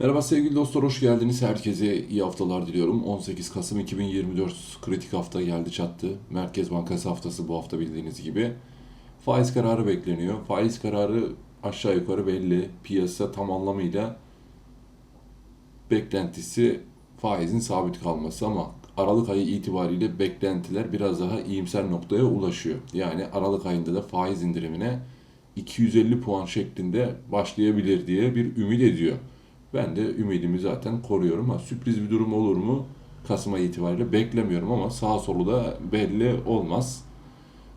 Merhaba sevgili dostlar, hoş geldiniz. Herkese iyi haftalar diliyorum. 18 Kasım 2024 kritik hafta geldi çattı. Merkez Bankası haftası bu hafta bildiğiniz gibi. Faiz kararı bekleniyor. Faiz kararı aşağı yukarı belli. Piyasa tam anlamıyla beklentisi faizin sabit kalması ama Aralık ayı itibariyle beklentiler biraz daha iyimser noktaya ulaşıyor. Yani Aralık ayında da faiz indirimine 250 puan şeklinde başlayabilir diye bir ümit ediyor. Ben de ümidimi zaten koruyorum. Ha, sürpriz bir durum olur mu? Kasım ayı itibariyle beklemiyorum ama sağ solu da belli olmaz.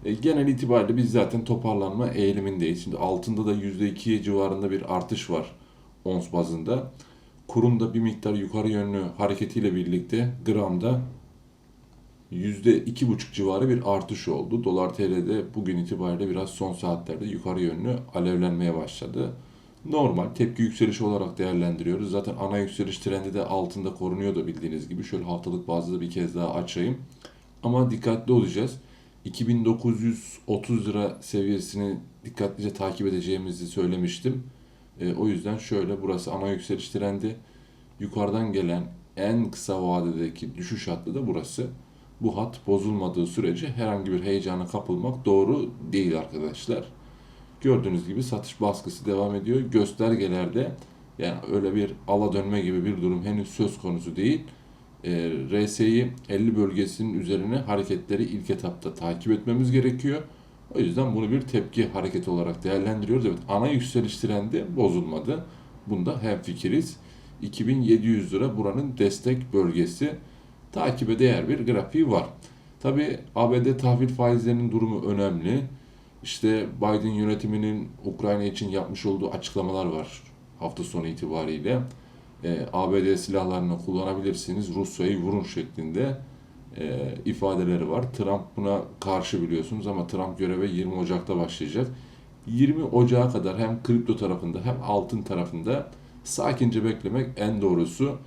E, genel itibariyle biz zaten toparlanma eğilimindeyiz. Şimdi altında da %2 civarında bir artış var ons bazında. Kurun da bir miktar yukarı yönlü hareketiyle birlikte gramda %2,5 civarı bir artış oldu. Dolar TL'de bugün itibariyle biraz son saatlerde yukarı yönlü alevlenmeye başladı. Normal tepki yükselişi olarak değerlendiriyoruz. Zaten ana yükseliş trendi de altında korunuyordu bildiğiniz gibi. Şöyle haftalık bazda bir kez daha açayım. Ama dikkatli olacağız. 2930 lira seviyesini dikkatlice takip edeceğimizi söylemiştim. E, o yüzden şöyle burası ana yükseliş trendi. Yukarıdan gelen en kısa vadedeki düşüş hattı da burası. Bu hat bozulmadığı sürece herhangi bir heyecana kapılmak doğru değil arkadaşlar. Gördüğünüz gibi satış baskısı devam ediyor. Göstergelerde yani öyle bir ala dönme gibi bir durum henüz söz konusu değil. E, RSI 50 bölgesinin üzerine hareketleri ilk etapta takip etmemiz gerekiyor. O yüzden bunu bir tepki hareketi olarak değerlendiriyoruz. Evet ana yükseliş trendi bozulmadı. Bunda hemfikiriz. 2700 lira buranın destek bölgesi. Takibe değer bir grafiği var. Tabi ABD tahvil faizlerinin durumu önemli. İşte Biden yönetiminin Ukrayna için yapmış olduğu açıklamalar var hafta sonu itibariyle. E, ABD silahlarını kullanabilirsiniz, Rusya'yı vurun şeklinde e, ifadeleri var. Trump buna karşı biliyorsunuz ama Trump göreve 20 Ocak'ta başlayacak. 20 Ocak'a kadar hem kripto tarafında hem altın tarafında sakince beklemek en doğrusu.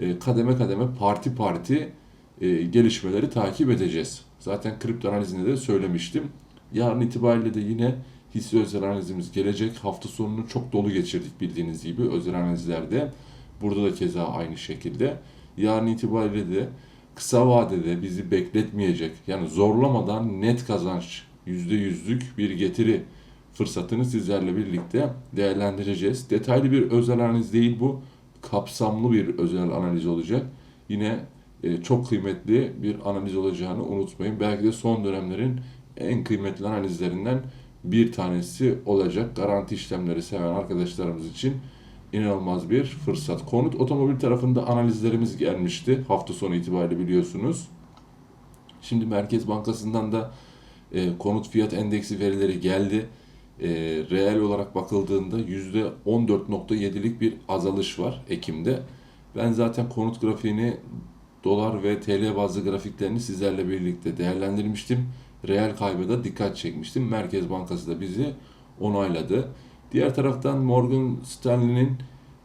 E, kademe kademe parti parti e, gelişmeleri takip edeceğiz. Zaten kripto analizinde de söylemiştim. Yarın itibariyle de yine hisse özel analizimiz gelecek. Hafta sonunu çok dolu geçirdik bildiğiniz gibi özel analizlerde. Burada da keza aynı şekilde. Yarın itibariyle de kısa vadede bizi bekletmeyecek yani zorlamadan net kazanç %100'lük bir getiri fırsatını sizlerle birlikte değerlendireceğiz. Detaylı bir özel analiz değil bu. Kapsamlı bir özel analiz olacak. Yine e, çok kıymetli bir analiz olacağını unutmayın. Belki de son dönemlerin en kıymetli analizlerinden bir tanesi olacak. Garanti işlemleri seven arkadaşlarımız için inanılmaz bir fırsat. Konut otomobil tarafında analizlerimiz gelmişti hafta sonu itibariyle biliyorsunuz. Şimdi Merkez Bankası'ndan da e, konut fiyat endeksi verileri geldi. E, reel olarak bakıldığında %14.7'lik bir azalış var Ekim'de. Ben zaten konut grafiğini dolar ve TL bazlı grafiklerini sizlerle birlikte değerlendirmiştim. Reel kaybı da dikkat çekmiştim. Merkez Bankası da bizi onayladı. Diğer taraftan Morgan Stanley'nin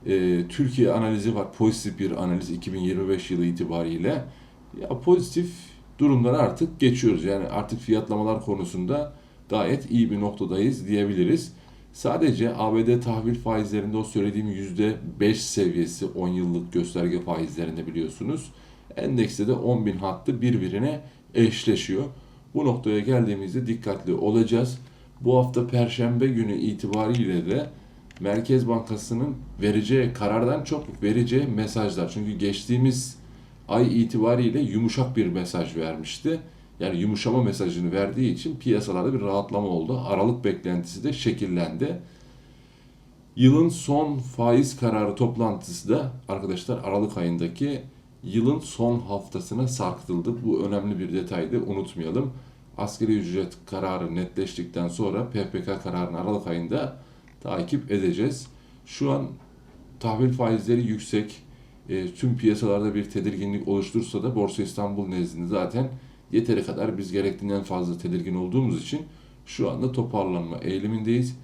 e, Türkiye analizi var. Pozitif bir analiz 2025 yılı itibariyle. Ya pozitif durumları artık geçiyoruz. Yani artık fiyatlamalar konusunda gayet iyi bir noktadayız diyebiliriz. Sadece ABD tahvil faizlerinde o söylediğim %5 seviyesi 10 yıllık gösterge faizlerinde biliyorsunuz. Endekste de 10 bin hattı birbirine eşleşiyor. Bu noktaya geldiğimizde dikkatli olacağız. Bu hafta Perşembe günü itibariyle de Merkez Bankası'nın vereceği karardan çok vereceği mesajlar. Çünkü geçtiğimiz ay itibariyle yumuşak bir mesaj vermişti. Yani yumuşama mesajını verdiği için piyasalarda bir rahatlama oldu. Aralık beklentisi de şekillendi. Yılın son faiz kararı toplantısı da arkadaşlar Aralık ayındaki yılın son haftasına sarkıtıldı. Bu önemli bir detaydı unutmayalım. Asgari ücret kararı netleştikten sonra PPK kararını Aralık ayında takip edeceğiz. Şu an tahvil faizleri yüksek. E, tüm piyasalarda bir tedirginlik oluştursa da Borsa İstanbul nezdinde zaten yeteri kadar biz gerektiğinden fazla tedirgin olduğumuz için şu anda toparlanma eğilimindeyiz.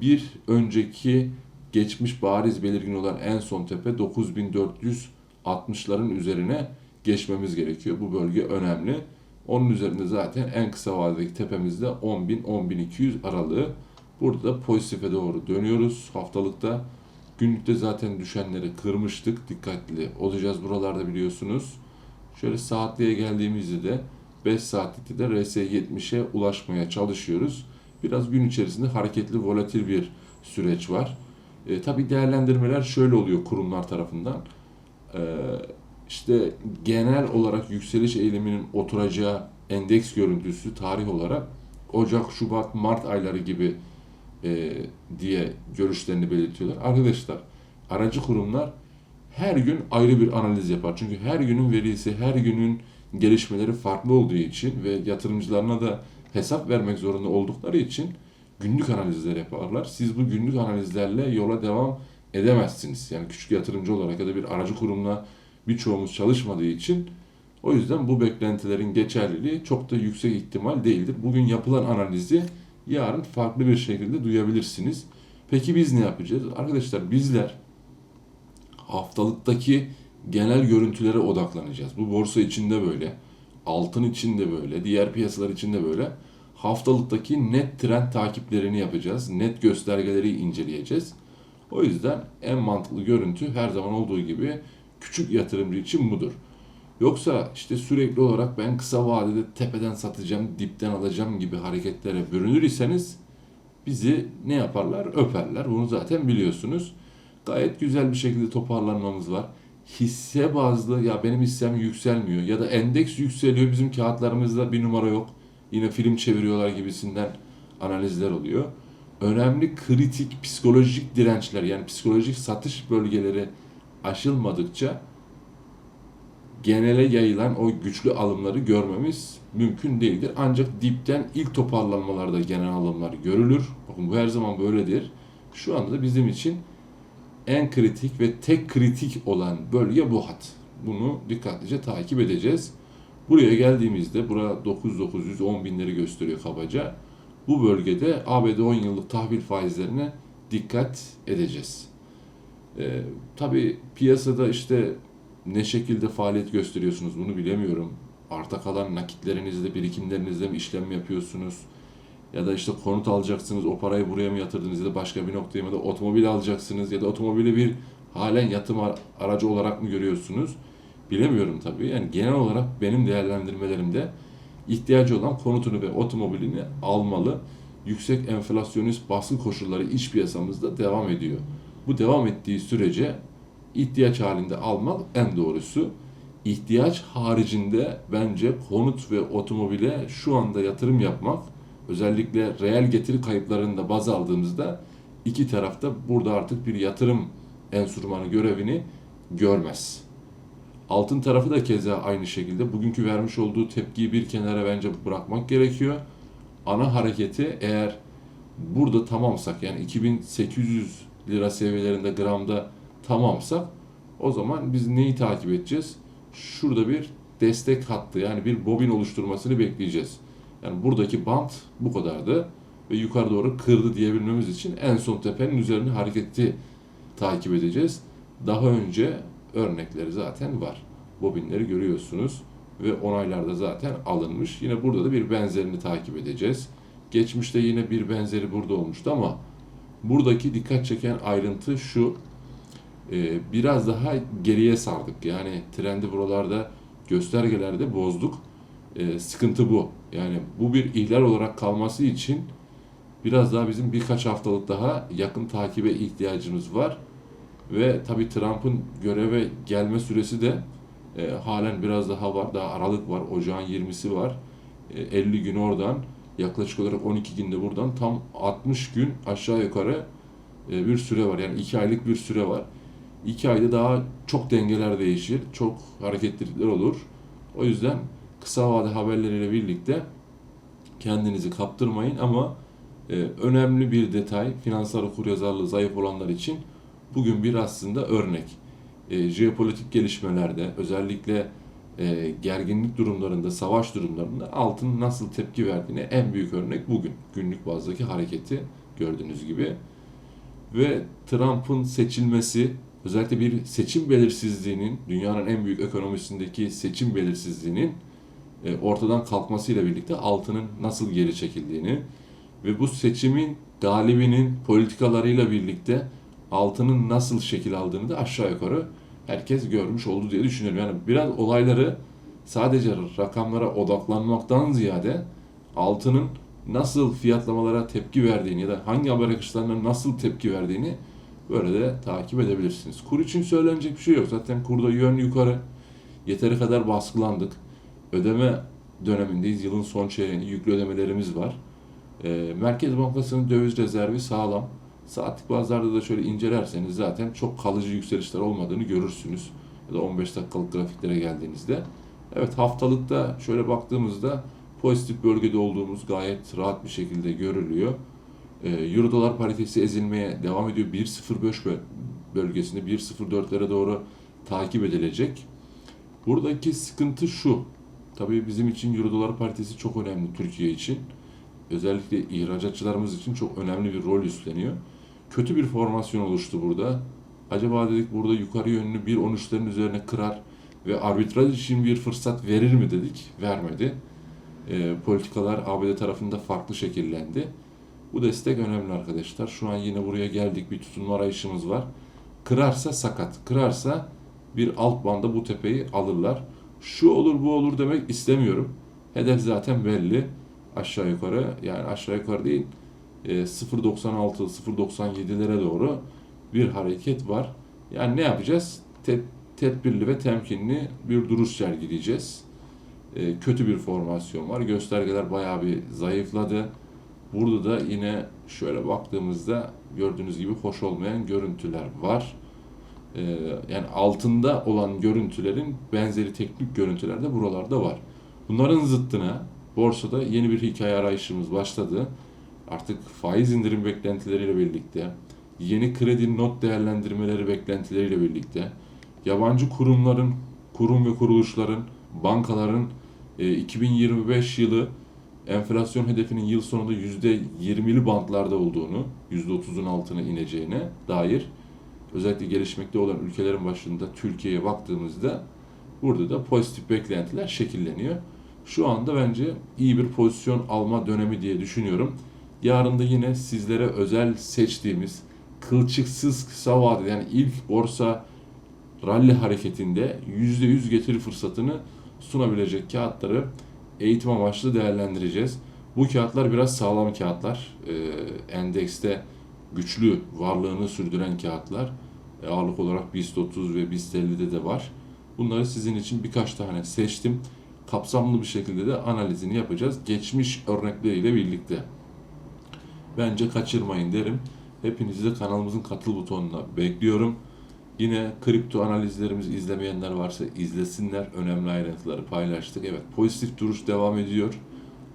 Bir önceki geçmiş bariz belirgin olan en son tepe 9460'ların üzerine geçmemiz gerekiyor. Bu bölge önemli. Onun üzerinde zaten en kısa vadedeki tepemizde 10.000-10.200 aralığı. Burada da pozitife doğru dönüyoruz haftalıkta. Günlükte zaten düşenleri kırmıştık. Dikkatli olacağız buralarda biliyorsunuz. Şöyle saatliğe geldiğimizde de 5 saatlikte de RS70'e ulaşmaya çalışıyoruz. Biraz gün içerisinde hareketli, volatil bir süreç var. E, tabii değerlendirmeler şöyle oluyor kurumlar tarafından. E, işte genel olarak yükseliş eğiliminin oturacağı endeks görüntüsü tarih olarak Ocak, Şubat, Mart ayları gibi e, diye görüşlerini belirtiyorlar. Arkadaşlar aracı kurumlar her gün ayrı bir analiz yapar. Çünkü her günün verisi, her günün gelişmeleri farklı olduğu için ve yatırımcılarına da hesap vermek zorunda oldukları için günlük analizler yaparlar. Siz bu günlük analizlerle yola devam edemezsiniz. Yani küçük yatırımcı olarak ya da bir aracı kurumla birçoğumuz çalışmadığı için o yüzden bu beklentilerin geçerliliği çok da yüksek ihtimal değildir. Bugün yapılan analizi yarın farklı bir şekilde duyabilirsiniz. Peki biz ne yapacağız? Arkadaşlar bizler haftalıktaki genel görüntülere odaklanacağız. Bu borsa içinde böyle, altın içinde böyle, diğer piyasalar içinde böyle. Haftalıktaki net trend takiplerini yapacağız. Net göstergeleri inceleyeceğiz. O yüzden en mantıklı görüntü her zaman olduğu gibi küçük yatırımcı için budur. Yoksa işte sürekli olarak ben kısa vadede tepeden satacağım, dipten alacağım gibi hareketlere bürünür iseniz bizi ne yaparlar? Öperler. Bunu zaten biliyorsunuz. Gayet güzel bir şekilde toparlanmamız var. Hisse bazlı ya benim hissem yükselmiyor ya da endeks yükseliyor bizim kağıtlarımızda bir numara yok. Yine film çeviriyorlar gibisinden analizler oluyor. Önemli kritik psikolojik dirençler yani psikolojik satış bölgeleri aşılmadıkça genele yayılan o güçlü alımları görmemiz mümkün değildir. Ancak dipten ilk toparlanmalarda genel alımlar görülür. Bakın bu her zaman böyledir. Şu anda da bizim için en kritik ve tek kritik olan bölge bu hat. Bunu dikkatlice takip edeceğiz. Buraya geldiğimizde, bura 9900 10 binleri gösteriyor kabaca. Bu bölgede ABD 10 yıllık tahvil faizlerine dikkat edeceğiz. Ee, tabii piyasada işte ne şekilde faaliyet gösteriyorsunuz bunu bilemiyorum. Arta kalan nakitlerinizde, birikimlerinizde mi işlem yapıyorsunuz? Ya da işte konut alacaksınız, o parayı buraya mı yatırdınız ya da başka bir noktaya mı da otomobil alacaksınız ya da otomobili bir halen yatım aracı olarak mı görüyorsunuz? Bilemiyorum tabii. Yani genel olarak benim değerlendirmelerimde ihtiyacı olan konutunu ve otomobilini almalı. Yüksek enflasyonist baskı koşulları iç piyasamızda devam ediyor. Bu devam ettiği sürece ihtiyaç halinde almak en doğrusu. İhtiyaç haricinde bence konut ve otomobile şu anda yatırım yapmak özellikle reel getiri kayıplarını da baz aldığımızda iki tarafta burada artık bir yatırım enstrümanı görevini görmez. Altın tarafı da keza aynı şekilde bugünkü vermiş olduğu tepkiyi bir kenara bence bırakmak gerekiyor. Ana hareketi eğer burada tamamsak yani 2800 lira seviyelerinde gramda tamamsak o zaman biz neyi takip edeceğiz? Şurada bir destek hattı yani bir bobin oluşturmasını bekleyeceğiz. Yani buradaki bant bu kadardı ve yukarı doğru kırdı diyebilmemiz için en son tepenin üzerine hareketi takip edeceğiz. Daha önce örnekleri zaten var. Bobinleri görüyorsunuz ve onaylarda zaten alınmış. Yine burada da bir benzerini takip edeceğiz. Geçmişte yine bir benzeri burada olmuştu ama buradaki dikkat çeken ayrıntı şu. Ee, biraz daha geriye sardık. Yani trendi buralarda göstergelerde bozduk. Ee, sıkıntı bu. Yani bu bir ihlal olarak kalması için biraz daha bizim birkaç haftalık daha yakın takibe ihtiyacımız var. Ve tabii Trump'ın göreve gelme süresi de e, halen biraz daha var. Daha Aralık var. Ocağın 20'si var. E, 50 gün oradan. Yaklaşık olarak 12 günde buradan. Tam 60 gün aşağı yukarı e, bir süre var. Yani 2 aylık bir süre var. 2 ayda daha çok dengeler değişir. Çok hareketlilikler olur. O yüzden kısa vade haberleriyle birlikte kendinizi kaptırmayın ama e, önemli bir detay finansal okuryazarlığı zayıf olanlar için bugün bir aslında örnek. E, jeopolitik gelişmelerde özellikle e, gerginlik durumlarında, savaş durumlarında altın nasıl tepki verdiğine en büyük örnek bugün. Günlük bazdaki hareketi gördüğünüz gibi. Ve Trump'ın seçilmesi özellikle bir seçim belirsizliğinin, dünyanın en büyük ekonomisindeki seçim belirsizliğinin e, ortadan kalkmasıyla birlikte altının nasıl geri çekildiğini ve bu seçimin galibinin politikalarıyla birlikte altının nasıl şekil aldığını da aşağı yukarı herkes görmüş oldu diye düşünüyorum. Yani biraz olayları sadece rakamlara odaklanmaktan ziyade altının nasıl fiyatlamalara tepki verdiğini ya da hangi haber akışlarına nasıl tepki verdiğini böyle de takip edebilirsiniz. Kur için söylenecek bir şey yok. Zaten kurda yön yukarı. Yeteri kadar baskılandık. Ödeme dönemindeyiz. Yılın son çeyreğinde yüklü ödemelerimiz var. Ee, Merkez Bankası'nın döviz rezervi sağlam. Saatlik bazlarda da şöyle incelerseniz zaten çok kalıcı yükselişler olmadığını görürsünüz. Ya da 15 dakikalık grafiklere geldiğinizde. Evet haftalıkta şöyle baktığımızda pozitif bölgede olduğumuz gayet rahat bir şekilde görülüyor. Ee, Euro dolar paritesi ezilmeye devam ediyor. 1.05 böl- bölgesinde 1.04'lere doğru takip edilecek. Buradaki sıkıntı şu. Tabii bizim için Euro dolar paritesi çok önemli Türkiye için. Özellikle ihracatçılarımız için çok önemli bir rol üstleniyor. Kötü bir formasyon oluştu burada. Acaba dedik burada yukarı yönlü 1.13'lerin üzerine kırar ve arbitraj için bir fırsat verir mi dedik. Vermedi. Ee, politikalar ABD tarafında farklı şekillendi. Bu destek önemli arkadaşlar. Şu an yine buraya geldik. Bir tutunma arayışımız var. Kırarsa sakat. Kırarsa bir alt banda bu tepeyi alırlar. Şu olur bu olur demek istemiyorum. Hedef zaten belli. Aşağı yukarı yani aşağı yukarı değil e, 0.96 0.97'lere doğru bir hareket var. Yani ne yapacağız? Te- tedbirli ve temkinli bir duruş sergileyeceğiz. E, kötü bir formasyon var. Göstergeler bayağı bir zayıfladı. Burada da yine şöyle baktığımızda gördüğünüz gibi hoş olmayan görüntüler var. Ee, yani altında olan görüntülerin benzeri teknik görüntüler de buralarda var. Bunların zıttına borsada yeni bir hikaye arayışımız başladı. Artık faiz indirim beklentileriyle birlikte, yeni kredi not değerlendirmeleri beklentileriyle birlikte, yabancı kurumların, kurum ve kuruluşların, bankaların e, 2025 yılı enflasyon hedefinin yıl sonunda %20'li bantlarda olduğunu, %30'un altına ineceğine dair özellikle gelişmekte olan ülkelerin başında Türkiye'ye baktığımızda burada da pozitif beklentiler şekilleniyor. Şu anda bence iyi bir pozisyon alma dönemi diye düşünüyorum. Yarın da yine sizlere özel seçtiğimiz kılçıksız kısa vadeli yani ilk borsa rally hareketinde %100 getiri fırsatını sunabilecek kağıtları eğitim amaçlı değerlendireceğiz. Bu kağıtlar biraz sağlam kağıtlar. Ee, endekste güçlü varlığını sürdüren kağıtlar. E, ağırlık olarak BIST 30 ve BIST 50'de de var. Bunları sizin için birkaç tane seçtim. Kapsamlı bir şekilde de analizini yapacağız. Geçmiş örnekleriyle birlikte. Bence kaçırmayın derim. Hepinizi de kanalımızın katıl butonuna bekliyorum. Yine kripto analizlerimizi izlemeyenler varsa izlesinler. Önemli ayrıntıları paylaştık. Evet pozitif duruş devam ediyor.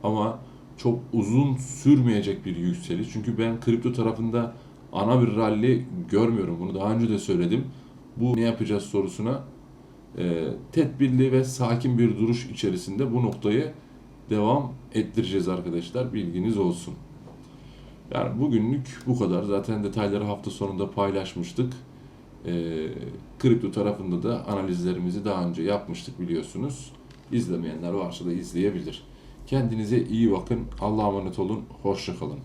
Ama çok uzun sürmeyecek bir yükseliş. Çünkü ben kripto tarafında ana bir rally görmüyorum. Bunu daha önce de söyledim. Bu ne yapacağız sorusuna e, tedbirli ve sakin bir duruş içerisinde bu noktayı devam ettireceğiz arkadaşlar. Bilginiz olsun. Yani bugünlük bu kadar. Zaten detayları hafta sonunda paylaşmıştık. E, kripto tarafında da analizlerimizi daha önce yapmıştık biliyorsunuz. İzlemeyenler varsa da izleyebilir. Kendinize iyi bakın. Allah'a emanet olun. Hoşçakalın.